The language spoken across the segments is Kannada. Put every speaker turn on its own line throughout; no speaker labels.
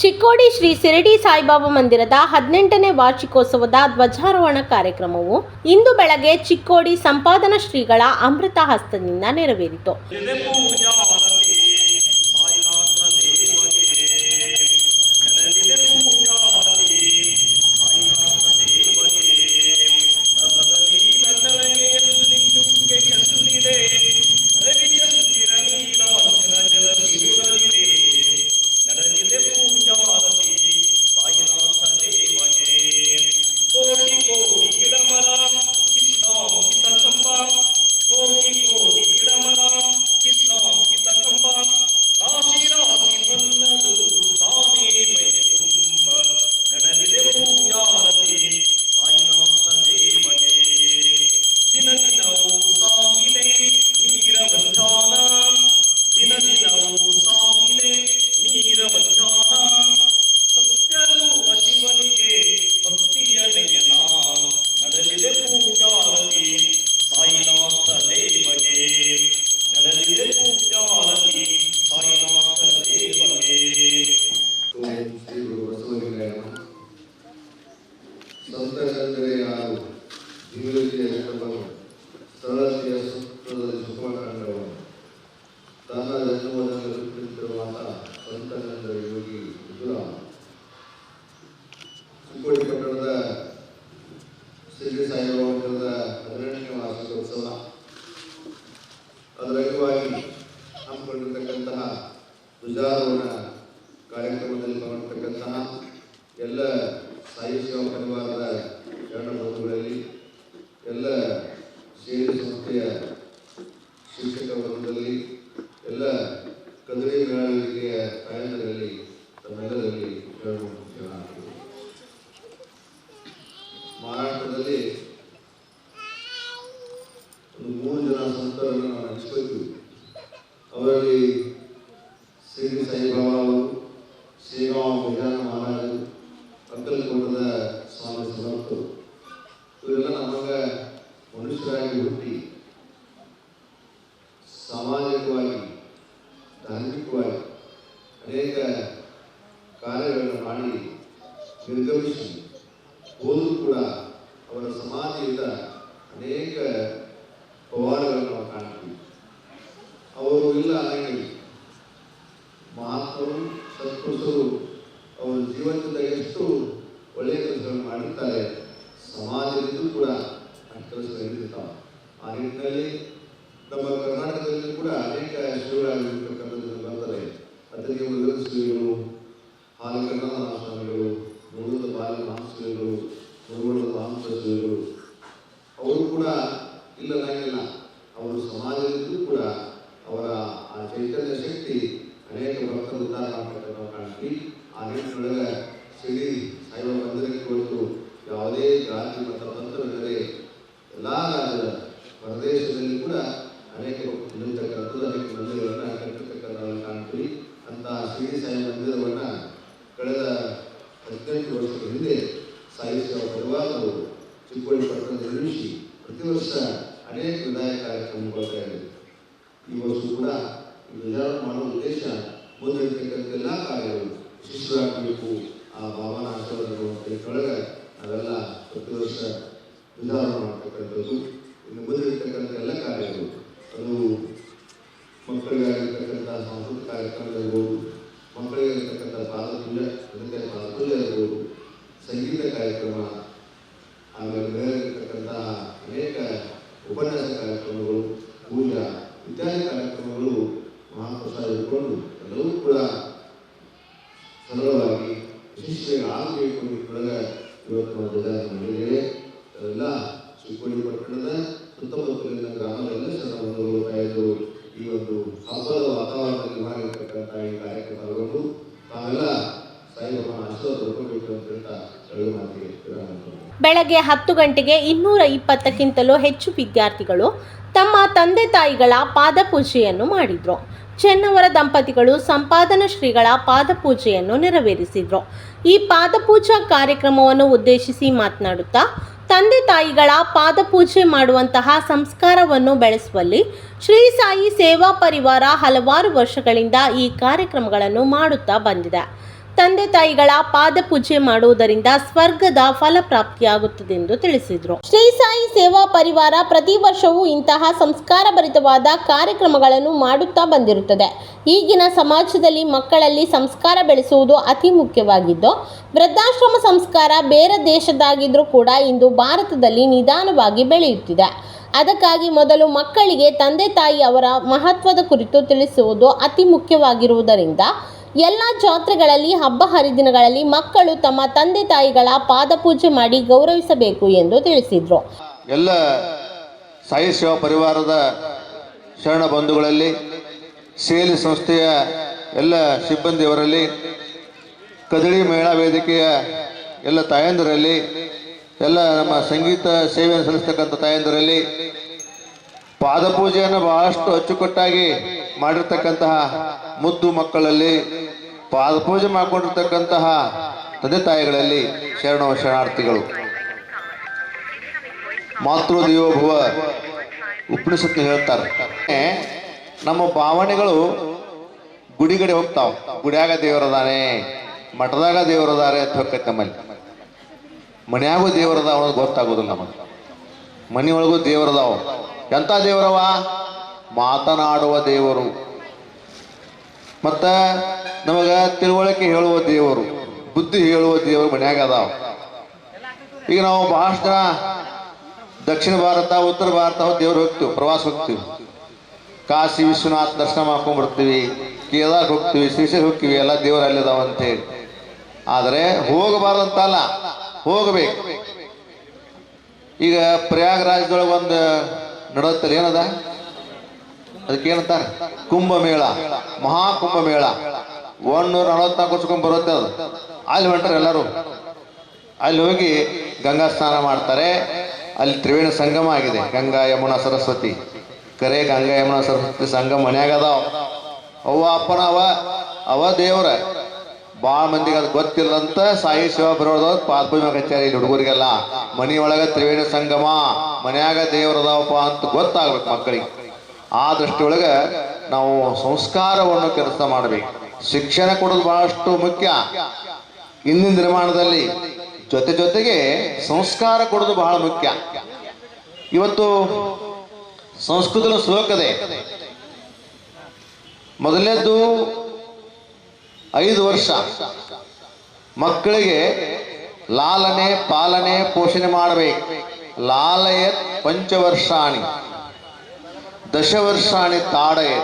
ಚಿಕ್ಕೋಡಿ ಶ್ರೀ ಶಿರಡಿ ಸಾಯಿಬಾಬಾ ಮಂದಿರದ ಹದಿನೆಂಟನೇ ವಾರ್ಷಿಕೋತ್ಸವದ ಧ್ವಜಾರೋಹಣ ಕಾರ್ಯಕ್ರಮವು ಇಂದು ಬೆಳಗ್ಗೆ ಚಿಕ್ಕೋಡಿ ಸಂಪಾದನಾ ಶ್ರೀಗಳ ಅಮೃತ ಹಸ್ತದಿಂದ ನೆರವೇರಿತು.
ಎಲ್ಲ ಸಾಯಿ ಸೇವಾ ಪರಿವಾರದ ಎರಡು ಬಂಧುಗಳಲ್ಲಿ ಎಲ್ಲ ಸೇರಿ ಸಂಸ್ಥೆಯ ಶಿಕ್ಷಕ ವರ್ಗದಲ್ಲಿ ಎಲ್ಲ ಕದರಿ ಮೇಳವಿಕೆಯ ಪ್ರಯಾಣದಲ್ಲಿ ತಮ್ಮೆಲ್ಲರಲ್ಲಿ ಮಹಾರಾಷ್ಟ್ರದಲ್ಲಿ you ಆ ನಿಟ್ಟಿನೊಳಗೆ ಶ್ರೀ ಸಾಯಿಬಾಬಾ ಮಂದಿರಕ್ಕೆ ಹೊರತು ಯಾವುದೇ ಜಾತಿ ಮತ್ತು ಪಂಥವಿಲ್ಲದೆ ಎಲ್ಲ ಪ್ರದೇಶದಲ್ಲಿ ಕೂಡ ಅನೇಕ ನಿಲ್ತಕ್ಕಂಥದ್ದು ಅನೇಕ ಮಂದಿರಗಳನ್ನು ಕಟ್ಟಿರ್ತಕ್ಕಂಥ ನಾವು ಕಾಣ್ತೀವಿ. ಅಂತ ಶ್ರೀ ಸಾಯಿ ಮಂದಿರವನ್ನು ಕಳೆದ ಹದಿನೆಂಟು ವರ್ಷದ ಹಿಂದೆ ಸಾಯಿಸುವ ಸೇವಾ ಪರಿವಾರದವರು ಚಿಕ್ಕೋಡಿ ಪಟ್ಟಣದ ನಿರ್ಮಿಸಿ ಪ್ರತಿ ವರ್ಷ ಅನೇಕ ವಿದಾಯ ಕಾರ್ಯಕ್ರಮಗೊಳ್ತಾ ಇದೆ ಈ ವರ್ಷ ಕೂಡ ವಿಚಾರ ಮಾಡುವ ಉದ್ದೇಶ ಮುಂದಿರ್ತಕ್ಕಂಥ ಎಲ್ಲ ಕಾರ್ಯಗಳು ಶಿಶುರಾಗಬೇಕು ಆ ಭಾವನ ಆಶೀರ್ವಾದೊಳಗೆ ನಾವೆಲ್ಲ ಪ್ರತಿ ವರ್ಷ ವಿಚಾರ ಮಾಡ್ತಕ್ಕಂಥದ್ದು. ಇನ್ನು ಮುಂದಿರ್ತಕ್ಕಂಥ ಎಲ್ಲ ಕಾರ್ಯಗಳು ಅದು ಮಕ್ಕಳಿಗಾಗಿರ್ತಕ್ಕಂಥ ಸಾಂಸ್ಕೃತಿಕ ಕಾರ್ಯಕ್ರಮಗಳು ಇರ್ಬೋದು ಮಕ್ಕಳಿಗಾಗಿರ್ತಕ್ಕಂಥ ಪಾದಪೂಜೆ ಅದಕ್ಕೆ ಪಾದಪೂಜೆ ಇರ್ಬೋದು, ಸಂಗೀತ ಕಾರ್ಯಕ್ರಮ, ಆಮೇಲೆ ಬೇರೆ ಇರ್ತಕ್ಕಂಥ ಅನೇಕ ಉಪನ್ಯಾಸ ಕಾರ್ಯಕ್ರಮಗಳು.
ಬೆಳಗ್ಗೆ ಹತ್ತು ಗಂಟೆಗೆ ಇನ್ನೂರ ಇಪ್ಪತ್ತಕ್ಕಿಂತಲೂ ಹೆಚ್ಚು ವಿದ್ಯಾರ್ಥಿಗಳು ತಮ್ಮ ತಂದೆ ತಾಯಿಗಳ ಪಾದಪೂಜೆಯನ್ನು ಮಾಡಿದ್ರು. ಚೆನ್ನವರ ದಂಪತಿಗಳು ಸಂಪಾದನ ಶ್ರೀಗಳ ಪಾದಪೂಜೆಯನ್ನು ನೆರವೇರಿಸಿದ್ರು. ಈ ಪಾದಪೂಜಾ ಕಾರ್ಯಕ್ರಮವನ್ನು ಉದ್ದೇಶಿಸಿ ಮಾತನಾಡುತ್ತಾ, ತಂದೆ ತಾಯಿಗಳ ಪಾದಪೂಜೆ ಮಾಡುವಂತಹ ಸಂಸ್ಕಾರವನ್ನು ಬೆಳೆಸುವಲ್ಲಿ ಶ್ರೀ ಸಾಯಿ ಸೇವಾ ಪರಿವಾರ ಹಲವಾರು ವರ್ಷಗಳಿಂದ ಈ ಕಾರ್ಯಕ್ರಮಗಳನ್ನು ಮಾಡುತ್ತಾ ಬಂದಿದೆ.
ತಂದೆ ತಾಯಿಗಳ ಪಾದ ಪೂಜೆ ಮಾಡುವುದರಿಂದ ಸ್ವರ್ಗದ ಫಲ ಪ್ರಾಪ್ತಿಯಾಗುತ್ತದೆ ಎಂದು ತಿಳಿಸಿದರು. ಶ್ರೀ ಸಾಯಿ ಸೇವಾ ಪರಿವಾರ ಪ್ರತಿ ವರ್ಷವೂ ಇಂತಹ ಸಂಸ್ಕಾರ ಭರಿತವಾದ ಕಾರ್ಯಕ್ರಮಗಳನ್ನು ಮಾಡುತ್ತಾ ಬಂದಿರುತ್ತದೆ. ಈಗಿನ ಸಮಾಜದಲ್ಲಿ ಮಕ್ಕಳಲ್ಲಿ ಸಂಸ್ಕಾರ ಬೆಳೆಸುವುದು ಅತಿ ಮುಖ್ಯವಾಗಿದ್ದು, ವೃದ್ಧಾಶ್ರಮ ಸಂಸ್ಕಾರ ಬೇರೆ ದೇಶದಾಗಿದ್ರೂ ಕೂಡ ಇಂದು ಭಾರತದಲ್ಲಿ ನಿಧಾನವಾಗಿ ಬೆಳೆಯುತ್ತಿದೆ. ಅದಕ್ಕಾಗಿ ಮೊದಲು ಮಕ್ಕಳಿಗೆ ತಂದೆ ತಾಯಿ ಅವರ ಮಹತ್ವದ ಕುರಿತು ತಿಳಿಸುವುದು ಅತಿ ಮುಖ್ಯವಾಗಿರುವುದರಿಂದ ಎಲ್ಲ ಜಾತ್ರೆಗಳಲ್ಲಿ, ಹಬ್ಬ ಹರಿದಿನಗಳಲ್ಲಿ ಮಕ್ಕಳು ತಮ್ಮ ತಂದೆ ತಾಯಿಗಳ ಪಾದಪೂಜೆ ಮಾಡಿ ಗೌರವಿಸಬೇಕು ಎಂದು ತಿಳಿಸಿದರು.
ಎಲ್ಲ ಸಾಯಿ ಸೇವಾ ಪರಿವಾರದ ಶರಣ ಬಂಧುಗಳಲ್ಲಿ, ಸೇಲಿ ಸಂಸ್ಥೆಯ ಎಲ್ಲ ಸಿಬ್ಬಂದಿಯವರಲ್ಲಿ, ಕದಳಿ ಮಹಿಳಾ ವೇದಿಕೆಯ ಎಲ್ಲ ತಾಯಂದಿರಲ್ಲಿ, ಎಲ್ಲ ನಮ್ಮ ಸಂಗೀತ ಸೇವೆಯನ್ನು ಸಲ್ಲಿಸ್ತಕ್ಕಂಥ ತಾಯಂದರಲ್ಲಿ ಪಾದಪೂಜೆಯನ್ನು ಬಹಳಷ್ಟು ಅಚ್ಚುಕಟ್ಟಾಗಿ ಮಾಡಿರ್ತಕ್ಕಂತಹ ಮುದ್ದು ಮಕ್ಕಳಲ್ಲಿ ಪಾದಪೂಜೆ ಮಾಡಿಕೊಂಡಿರ್ತಕ್ಕಂತಹ ತಂದೆ ತಾಯಿಗಳಲ್ಲಿ ಶರಣ ಶರಣಾರ್ಥಿಗಳು. ಮಾತೃ ದೇವೋಭವ ಉಪನಿಷತ್ತು ಹೇಳ್ತಾರೆ. ನಮ್ಮ ಭಾವನೆಗಳು ಗುಡಿ ಕಡೆ ಹೋಗ್ತಾವ. ಗುಡಿಯಾಗ ದೇವರದಾನೆ ಮಠದಾಗ ದೇವರದಾರೆ ಅಂತ ಹೋಗ್ತೈತೆ ನಮ್ಮಲ್ಲಿ. ಮನೆಯಾಗೂ ದೇವರದ ಅನ್ನೋದು ಗೊತ್ತಾಗೋದಿಲ್ಲ ನಮಗೆ. ಮನೆಯೊಳಗೂ ದೇವರದಾವ ಎಂಥ ದೇವರವ? ಮಾತನಾಡುವ ದೇವರು. ಮತ್ತ ನಮಗ ತಿಳುವಳಿಕೆ ಹೇಳುವ ದೇವರು, ಬುದ್ಧಿ ಹೇಳುವ ದೇವರು ಮನ್ಯಾಗ ಅದಾವ. ಈಗ ನಾವು ಬಹಳಷ್ಟು ಜನ ದಕ್ಷಿಣ ಭಾರತ, ಉತ್ತರ ಭಾರತ ದೇವ್ರು ಹೋಗ್ತೀವಿ, ಪ್ರವಾಸ ಹೋಗ್ತೀವಿ. ಕಾಶಿ ವಿಶ್ವನಾಥ್ ದರ್ಶನ ಮಾಡ್ಕೊಂಡ್ ಬರ್ತೀವಿ, ಕೇದಾರ್ ಹೋಗ್ತೀವಿ, ಶ್ರೀಶೈಲ ಹೋಗ್ತೀವಿ, ಎಲ್ಲ ದೇವರು ಅಲ್ಲಿದಾವ ಅಂತೇಳಿ ಆದರೆ ಹೋಗಬಾರ್ದಂತಲ್ಲ ಹೋಗಬೇಕು. ಈಗ ಪ್ರಯಾಗರಾಜದೊಳಗೆ ಒಂದು ನಡತ್ತಲ್ಲ ಏನದ? ಅದಕ್ಕೇನಂತಾರೆ ಕುಂಭಮೇಳ. ಮಹಾಕುಂಭಮೇಳ ಒಂದೂರ ನಲವತ್ನಾಲ್ಕು ವರ್ಷಕ್ಕೊಮ್ಮೆ ಬರುತ್ತೆ ಅದು. ಅಲ್ಲಿ ಹೊಂಟಾರೆ ಎಲ್ಲರೂ. ಅಲ್ಲಿ ಹೋಗಿ ಗಂಗಾ ಸ್ನಾನ ಮಾಡ್ತಾರೆ. ಅಲ್ಲಿ ತ್ರಿವೇಣಿ ಸಂಗಮ ಆಗಿದೆ. ಗಂಗಾ ಯಮುನಾ ಸರಸ್ವತಿ. ಕರೆ ಗಂಗಾ ಯಮುನಾ ಸರಸ್ವತಿ ಸಂಗಮ ಮನ್ಯಾಗ ಅದಾವ ಅವ್ವ, ಅಪ್ಪನ ಅವ ಅವ ದೇವ್ರ. ಭಾಳ ಮಂದಿಗೆ ಅದು ಗೊತ್ತಿಲ್ಲ ಸಾಯಿ ಶಿವ ಬರೋದ ಪಾದಪೂಜೆ ಕಚೇರಿ ಇಲ್ಲಿ ಹುಡುಗರಿಗೆಲ್ಲ, ಮನೆಯೊಳಗ ತ್ರಿವೇಣಿ ಸಂಗಮ, ಮನ್ಯಾಗ ದೇವ್ರದಾವಪ್ಪ ಅಂತ ಗೊತ್ತಾಗ್ಬೇಕು ಮಕ್ಕಳಿಗೆ. ಆ ದೃಷ್ಟಿಯೊಳಗ ನಾವು ಸಂಸ್ಕಾರವನ್ನು ಕೆಲಸ ಮಾಡಬೇಕು. ಶಿಕ್ಷಣ ಕೊಡೋದು ಬಹಳಷ್ಟು ಮುಖ್ಯ. ಇಂದಿನ ನಿರ್ಮಾಣದಲ್ಲಿ ಜೊತೆ ಜೊತೆಗೆ ಸಂಸ್ಕಾರ ಕೊಡೋದು ಬಹಳ ಮುಖ್ಯ. ಇವತ್ತು ಸಂಸ್ಕೃತದ ಶ್ಲೋಕದೆ ಮೊದಲನೇದ್ದು ಐದು ವರ್ಷ. ಮಕ್ಕಳಿಗೆ ಲಾಲನೆ ಪಾಲನೆ ಪೋಷಣೆ ಮಾಡಬೇಕು. ಲಾಲಯ ಪಂಚವರ್ಷಾಣಿ. ದಶವರ್ಷಾಣಿ ತಾಡಯ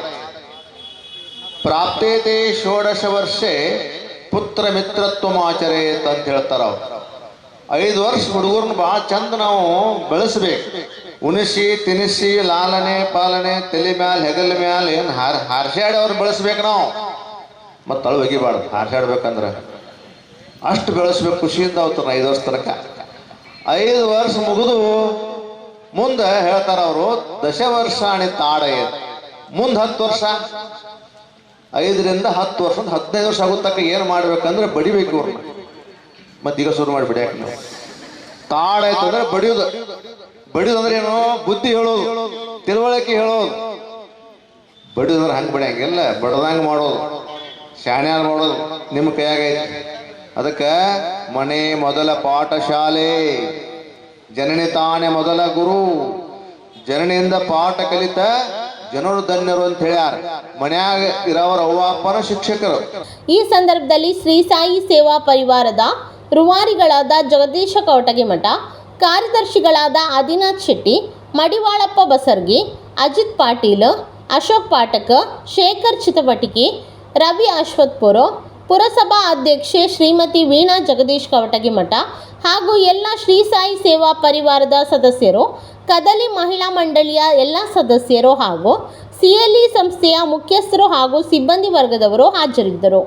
ಪ್ರಾಪ್ತೇತೆ ಷೋಡಶ ವರ್ಷೆ ಪುತ್ರ ಮಿತ್ರತ್ವಮಾಚರೇತ್ ಅಂತ ಹೇಳ್ತಾರ ಅವ್ರು. ಐದು ವರ್ಷ ಹುಡುಗರ್ನ ಭಾಳ ಚಂದ ನಾವು ಬೆಳೆಸ್ಬೇಕು. ಉಣಿಸಿ, ತಿನಿಸಿ, ಲಾಲನೆ, ಪಾಲನೆ, ತಲೆ ಮ್ಯಾಲ, ಹೆಗಲ ಮ್ಯಾಲ ಏನು ಹಾರ್, ಹಾರ್ಸ್ಯಾಡಿ ಅವ್ರು ಬೆಳೆಸ್ಬೇಕು ನಾವು. ಮತ್ತೆ ತಳು ಒಗಿಬಾರ್ದು ಅಷ್ಟು ಬೆಳೆಸ್ಬೇಕು ಖುಷಿಯಿಂದ ಅವತ್ತ ಐದು ವರ್ಷ ತನಕ. ಐದು ವರ್ಷ ಮುಗಿದು ಮುಂದೆ ಹೇಳ್ತಾರ ಅವರು, ದಶವರ್ಷಾಣಿ ತಾಡಯ ಮುಂದೆ ಹತ್ತು ವರ್ಷ? ಐದರಿಂದ ಹತ್ತು ವರ್ಷ ಹದಿನೈದು ವರ್ಷ ಆಗೋ ಏನು ಮಾಡ್ಬೇಕಂದ್ರೆ ಬಡಿಬೇಕು ಅವ್ರನ್ನ ಮತ್ತೆ ಈಗ ಶುರು ಮಾಡಿ ಯಾಕೆ ತಾಡಾಯ್ತಂದ್ರೆ ತಾಡ ಅಂದ್ರೆ ಬಡಿಯೋದು. ಬಡಿಯೋದು ಅಂದ್ರೆ ಏನು? ಬುದ್ಧಿ ಹೇಳೋದು, ತಿಳುವಳಿಕೆ ಹೇಳೋದು. ಬಡಿಯೋದು ಅಂದ್ರೆ ಹಂಗೆ ಬಡಿಯಂಗಿಲ್ಲ ಬಡದಂಗೆ ಮಾಡೋದು. ಶಾಣ್ಯಾರ ಮಾಡೋದು, ನಿಮ್ಮ ಕೈಯಾಗೈತಿ. ಅದಕ್ಕೆ ಮನೆ ಮೊದಲ ಪಾಠಶಾಲೆ. ಜನನಿ ತಾನೇ ಮೊದಲ ಗುರು. ಜನನಿಯಿಂದ ಪಾಠ ಕಲಿತ ಜನರು ಧನ್ಯರು ಅಂತ ಹೇಳ್ಯಾರ. ಮನ್ಯಾಗ ಇರೋರ ಅವ್ವಾಪರ ಶಿಕ್ಷಕರು.
ಈ ಸಂದರ್ಭದಲ್ಲಿ ಶ್ರೀ ಸಾಯಿ ಸೇವಾ ಪರಿವಾರದ ರುವಾರಿಗಳಾದ ಜಗದೀಶ ಕವಟಗಿಮಠ, ಕಾರ್ಯದರ್ಶಿಗಳಾದ ಆದಿನಾಥ್ ಶೆಟ್ಟಿ, ಮಡಿವಾಳಪ್ಪ ಬಸರ್ಗಿ, ಅಜಿತ್ ಪಾಟೀಲ್, ಅಶೋಕ್ ಪಾಠಕ್, ಶೇಖರ್ ಚಿತವಟಿಕೆ, ರವಿ ಅಶ್ವತ್ಪುರ ಪುರಸಭಾ ಅಧ್ಯಕ್ಷೆ ಶ್ರೀಮತಿ ವೀಣಾ ಜಗದೀಶ್ ಕವಟಗಿಮಠ ಹಾಗೂ ಎಲ್ಲ ಶ್ರೀ ಸಾಯಿ ಸೇವಾ ಪರಿವಾರದ ಸದಸ್ಯರು, ಕದಲಿ ಮಹಿಳಾ ಮಂಡಳಿಯ ಎಲ್ಲ ಸದಸ್ಯರು ಹಾಗೂ ಸಿಎಲ್ಇ ಸಂಸ್ಥೆಯ ಮುಖ್ಯಸ್ಥರು ಹಾಗೂ ಸಿಬ್ಬಂದಿ ವರ್ಗದವರು ಹಾಜರಿದ್ದರು.